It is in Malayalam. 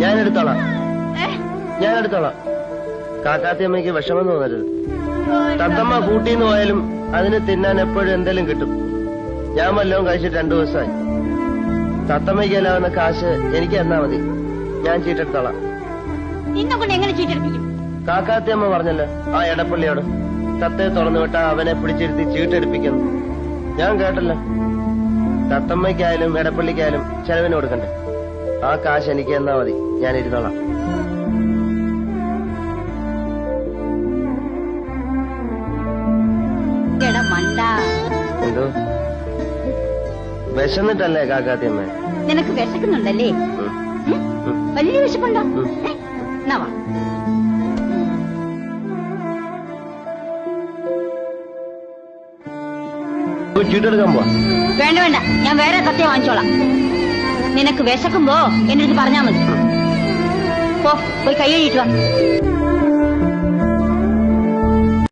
ഞാൻ എടുത്തോളാം. ഞാൻ എടുത്തോളാം. കാക്കാത്തിയമ്മയ്ക്ക് വിഷമം തോന്നരുത്. തത്തമ്മ കൂട്ടിന്ന് പോയാലും അതിന് തിന്നാൻ എപ്പോഴും എന്തെങ്കിലും കിട്ടും. ഞാൻ വല്ലതും കഴിച്ചിട്ട് രണ്ടു ദിവസമായി. തത്തമ്മയ്ക്ക് എല്ലാവുന്ന കാശ് എനിക്ക് തന്നാ മതി. ഞാൻ ചീട്ടെടുത്തോളാം. കാക്കാത്തിയമ്മ പറഞ്ഞല്ലോ ആ എടപ്പള്ളിയോട്. തത്തയെ തുറന്നു വിട്ടാ അവനെ പിടിച്ചിരുത്തി ചീട്ടെടുപ്പിക്കുന്നു. ഞാൻ കേട്ടല്ല. തത്തമ്മയ്ക്കായാലും എടപ്പള്ളിക്കായാലും ചെലവിന് കൊടുക്കണ്ടേ? ആ കാശ് എനിക്ക് എന്നാ മതി. ഞാൻ ഇരുന്നോളാം. എന്തോ? വിശന്നിട്ടല്ലേ കാക്കാത്തിയമ്മ? നിനക്ക് വിശക്കുന്നുണ്ടല്ലേ? വലിയ വിശപ്പുണ്ടോ? എന്നാ പോയി ചീട്ടെടുക്കാൻ പോവാ. വേണ്ട വേണ്ട. ഞാൻ വേറെ സത്യം വാങ്ങിച്ചോളാം. നിനക്ക് വിശക്കുമ്പോ എന്റെ അടുത്ത് പറഞ്ഞാ മതി. പോ പോയി കൈ കഴിയിട്ട് വാ.